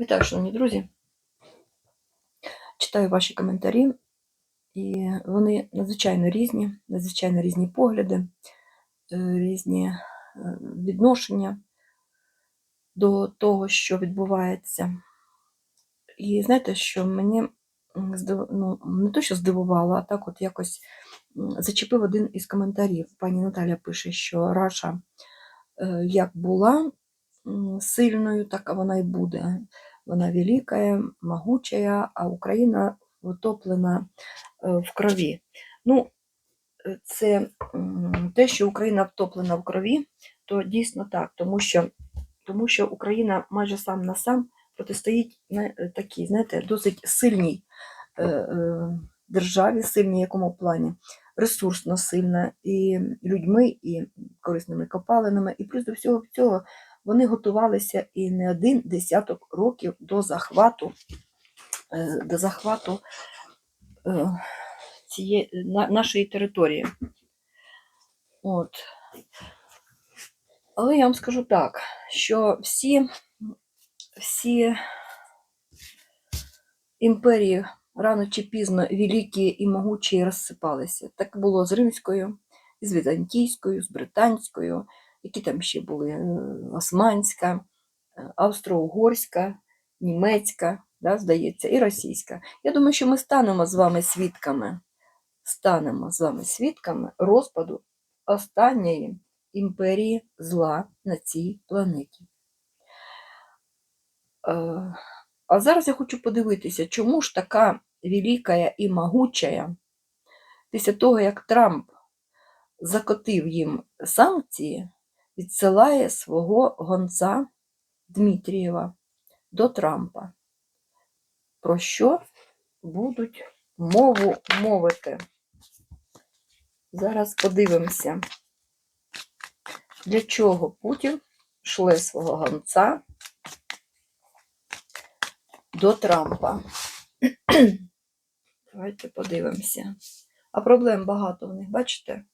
Вітаю, шановні друзі. Читаю ваші коментарі, і вони надзвичайно різні, надзвичайно різні погляди, е, різні е, відношення до того, що відбувається. І знаєте, що мені ну, не то, що здивувало, а так от якось зачепив один із коментарів. Пані Наталя пише, що Раша е, як була сильною, так вона і буде. Вона велика, могучая, а Україна утоплена е, в крові. Ну, е, це те, що Україна втоплена в крові, то дійсно так, тому що, тому що Україна майже сам на сам протистоїть е, такій, знаєте, досить сильній е, е, державі, сильній якому плані, ресурсно сильна і людьми, і корисними копалинами, і плюс до всього цього вони готувалися і не один десяток років до захвату, е, до захвату е, цієї нашої території. От. Але я вам скажу так, що всі, всі імперії рано чи пізно великі і могучі розсипалися. Так було з Римською, з Візантійською, з Британською, які там ще були е, Османська, е, Австро-Угорська, Німецька, да, здається, і російська. Я думаю, що ми станемо з вами свідками, станемо з вами свідками розпаду останньої імперії зла на цій планеті. Е, А зараз я хочу подивитися, чому ж така велика і могучая, після того, як Трамп закотив їм санкції, відсилає свого гонца Дмитрієва до Трампа. Про що будуть мову мовити? Зараз подивимося, для чого Путін шле свого гонца до Трампа. Давайте подивимося. А проблем багато в них, бачите?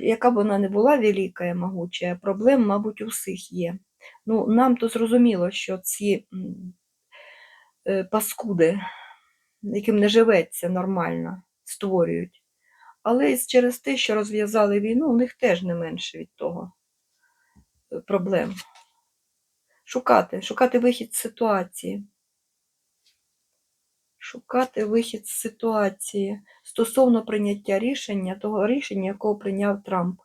Яка б вона не була велика і могуча, проблем, мабуть, у всіх є. Ну, нам то зрозуміло, що ці е, паскуди, яким не живеться нормально, створюють. Але через те, що розв'язали війну, у них теж не менше від того е, проблем. Шукати, шукати вихід з ситуації. Шукати вихід з ситуації стосовно прийняття рішення, того рішення, якого прийняв Трамп.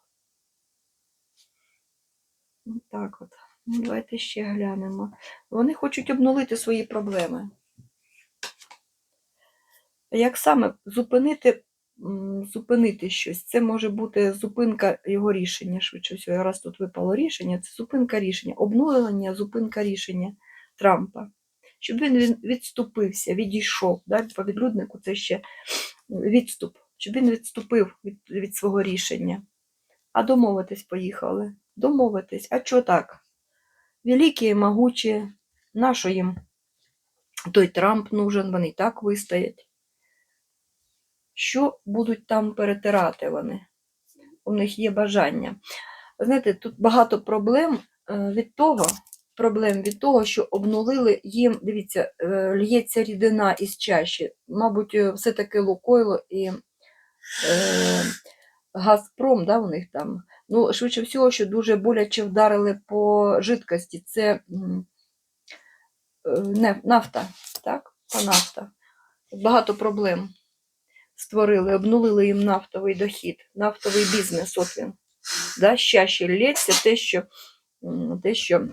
Ну, Так от. Ну, Давайте ще глянемо. Вони хочуть обнулити свої проблеми. Як саме зупинити, зупинити щось? Це може бути зупинка його рішення, швидше всього. Раз тут випало рішення, це зупинка рішення, обнулення, зупинка рішення Трампа. Щоб він відступився, відійшов. Да? По відлюднику це ще відступ. Щоб він відступив від, від свого рішення. А домовитись поїхали. Домовитись. А чого так? Великі, могучі, нащо їм той Трамп нужен, вони і так вистоять. Що будуть там перетирати вони? У них є бажання. Знаєте, тут багато проблем е, від того, проблем від того, що обнулили їм, дивіться, е, лється рідина із чаші. Мабуть, е, все-таки Лукойло і е, Газпром, да, у них там. Ну, швидше всього, що дуже боляче вдарили по жидкості. Це е, не- нафта, так? По нафта. Багато проблем створили, обнулили їм нафтовий дохід, нафтовий бізнес. От він. Да? Щаще лється те, що, те, що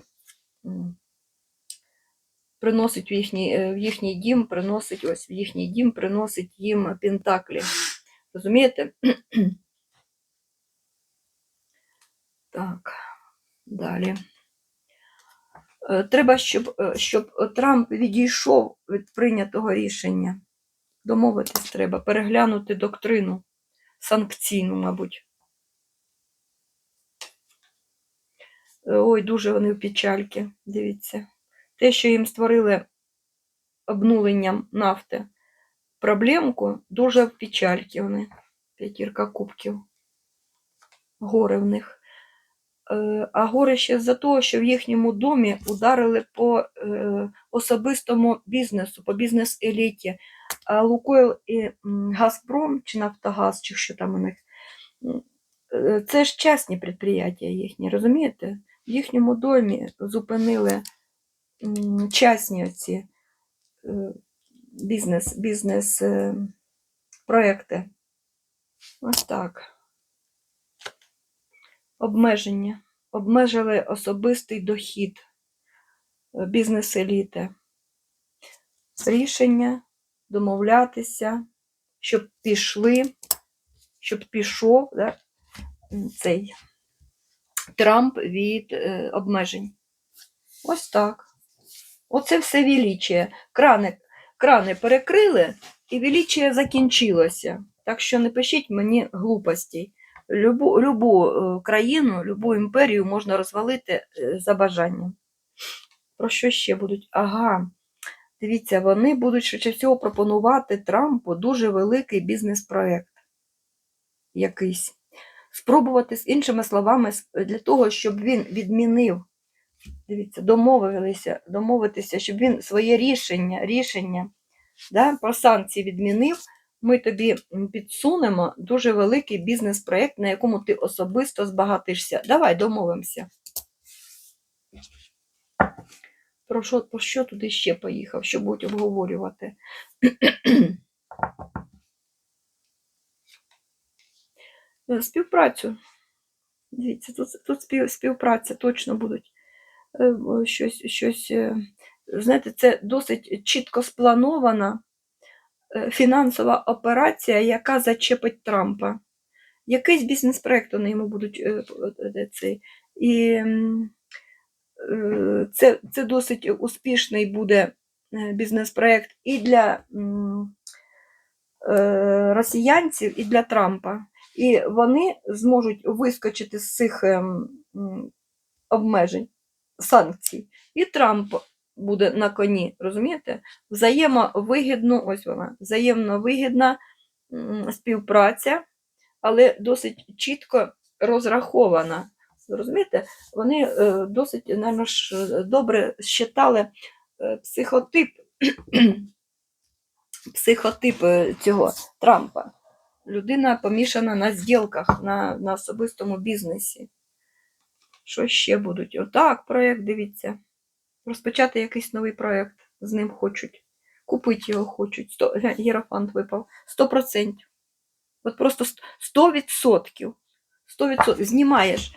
приносить в їхній, е, в їхній дім, приносить ось в їхній дім, приносить їм пентаклі. Розумієте? Так, далі. Е, Треба, щоб, е, щоб Трамп відійшов від прийнятого рішення. Домовитись треба, переглянути доктрину санкційну, мабуть. Ой, дуже вони в печальки, дивіться. Те, що їм створили обнуленням нафти проблемку, дуже в печальки вони. П'ятірка кубків. Горе в них. Е, А горе ще за того, що в їхньому домі ударили по е, особистому бізнесу, по бізнес-еліті. А Лукойл і Газпром, чи Нафтогаз, чи що там у них, е, це ж частні підприємства їхні, розумієте? В їхньому домі зупинили м, частні ці е, бізнес, бізнес е, проекти. Ось так. Обмеження. Обмежили особистий дохід е, бізнес-еліти. Рішення домовлятися, щоб пішли, щоб пішов да, цей Трамп від е, обмежень. Ось так. Оце все величие. Крани, крани перекрили, і величие закінчилося. Так що не пишіть мені глупостей. Любу, любу е, країну, любу імперію можна розвалити е, за бажанням. Про що ще будуть? Ага. Дивіться, вони будуть швидше всього пропонувати Трампу дуже великий бізнес-проект якийсь. Спробувати, з іншими словами, для того, щоб він відмінив, дивіться, домовилися, домовитися, щоб він своє рішення, рішення да, про санкції відмінив, ми тобі підсунемо дуже великий бізнес-проект, на якому ти особисто збагатишся. Давай домовимося. Про що, про що туди ще поїхав, що будуть обговорювати? Е, Співпрацю. Дивіться, тут, тут спів, співпраця точно будуть е, щось, щось. е, Знаєте, це досить чітко спланована е, фінансова операція, яка зачепить Трампа. Якийсь бізнес-проект вони йому будуть е, е, цей. І е, це, це досить успішний буде е, бізнес-проект і для е, росіянців, і для Трампа. І вони зможуть вискочити з цих ем, обмежень, санкцій. І Трамп буде на коні, розумієте? Взаємовигідно, ось вона, взаємновигідна м, співпраця, але досить чітко розрахована. Розумієте, вони е, досить, ж, добре щитали е, психотип, психотип е, цього Трампа. Людина помішана на зділках, на, на особистому бізнесі. Що ще будуть? Отак, проєкт, дивіться. Розпочати якийсь новий проєкт. З ним хочуть. Купити його хочуть. Сто, глянь, Єрофант випав. 100%. От просто 100%. 100%. Знімаєш.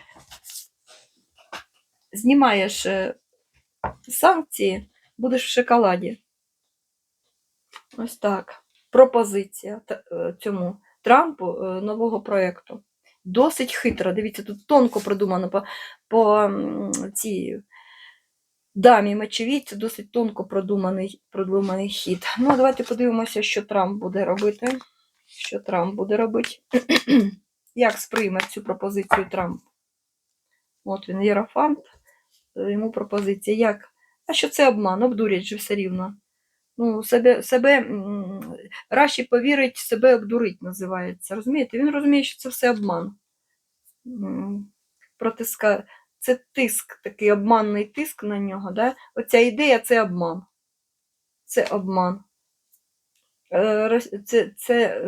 Знімаєш е, санкції, будеш в шоколаді. Ось так. Пропозиція е, цьому Трампу е, нового проєкту. Досить хитро. Дивіться, тут тонко продумано по, по цій дамі мечовій. Це досить тонко продуманий, продуманий хід. Ну, давайте подивимося, що Трамп буде робити. Що Трамп буде робити. Як сприйме цю пропозицію Трамп? От він, Єрофант, е, йому пропозиція. Як? А що це обман? Обдурять же все рівно. Ну, себе, себе Раші повірить, себе обдурить, називається. Розумієте? Він розуміє, що це все обман. Протиска... Це тиск, такий обманний тиск на нього. Да? Оця ідея це обман. Це обман. Е, Це, це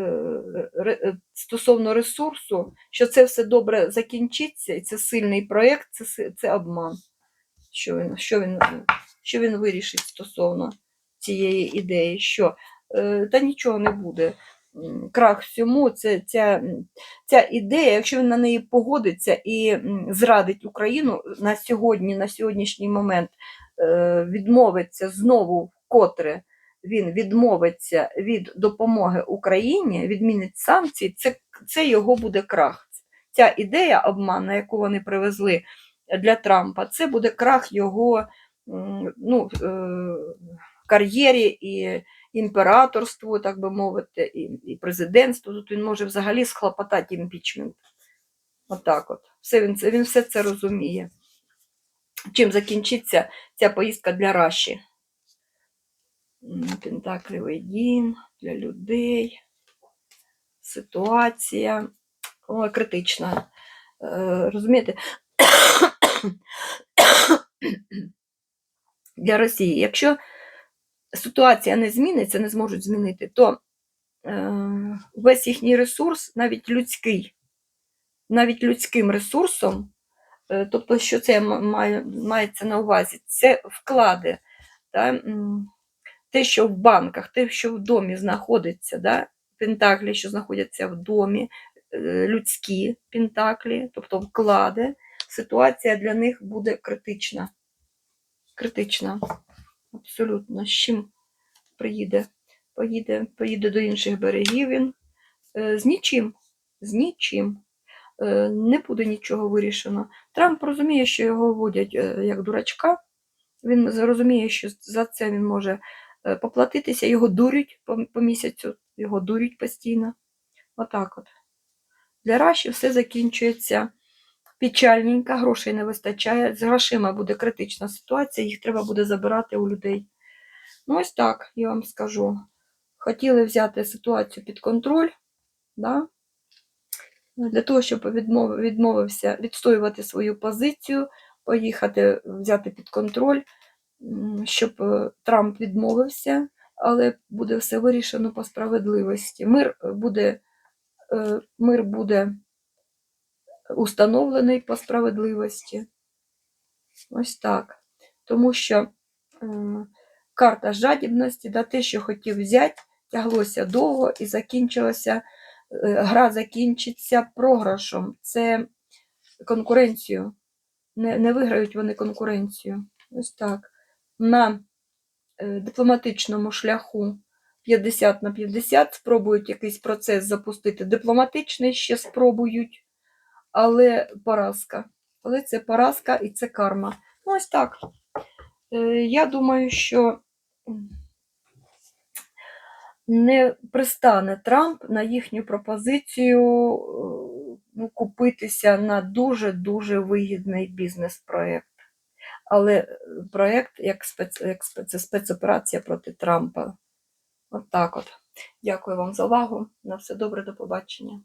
е, стосовно ресурсу, що це все добре закінчиться, і це сильний проєкт, це, це обман. Що він, що, він, що він вирішить стосовно цієї ідеї? Що? Е, Та нічого не буде. Крах всьому, це, ця, ця ідея, якщо він на неї погодиться і зрадить Україну на сьогодні, на сьогоднішній момент, е, відмовиться знову вкотре він відмовиться від допомоги Україні, відмінить санкції, це, це його буде крах. Ця ідея обману, яку вони привезли для Трампа, це буде крах його ну, е, кар'єрі і імператорству, так би мовити, і, і президентству. Тут він може взагалі схлопотати імпічмент. Отак от. Все, він, він все це розуміє. Чим закінчиться ця поїздка для Раші? М, Пентаклевий дім для людей. Ситуація Ой, критична. Е, Розумієте, для Росії. Якщо ситуація не зміниться, не зможуть змінити, то е, весь їхній ресурс, навіть людський, навіть людським ресурсом, е, тобто, що це має, мається на увазі, це вклади, м, те, що в банках, те, що в домі знаходиться, да, пентаклі, що знаходяться в домі, е, людські пентаклі, тобто вклади, ситуація для них буде критична. Критична. Абсолютно. З чим приїде? Поїде, поїде до інших берегів він. Е, З нічим. З нічим. Е, Не буде нічого вирішено. Трамп розуміє, що його вводять е, як дурачка. Він розуміє, що за це він може поплатитися, його дурять по місяцю, його дурять постійно. Отак от. Для Раші все закінчується печальненько, грошей не вистачає. З грошима буде критична ситуація, їх треба буде забирати у людей. Ну, ось так, я вам скажу. Хотіли взяти ситуацію під контроль, да? для того, щоб відмов- відмовився відстоювати свою позицію, поїхати взяти під контроль, щоб е, Трамп відмовився, але буде все вирішено по справедливості. Мир буде, е, мир буде установлений по справедливості. Ось так. Тому що е, карта жадібності, да, те, що хотів взяти, тяглося довго і закінчилося, е, гра закінчиться програшом. Це конкуренцію. Не, не виграють вони конкуренцію. Ось так. На е, дипломатичному шляху 50 на 50 спробують якийсь процес запустити. Дипломатичний ще спробують, але поразка. Але це поразка і це карма. Ну, ось так. Е, Я думаю, що не пристане Трамп на їхню пропозицію е, ну, купитися на дуже-дуже вигідний бізнес-проєкт. Але е, проєкт як, спец, як спец, це спецоперація проти Трампа. От так от. Дякую вам за увагу. На все добре, до побачення.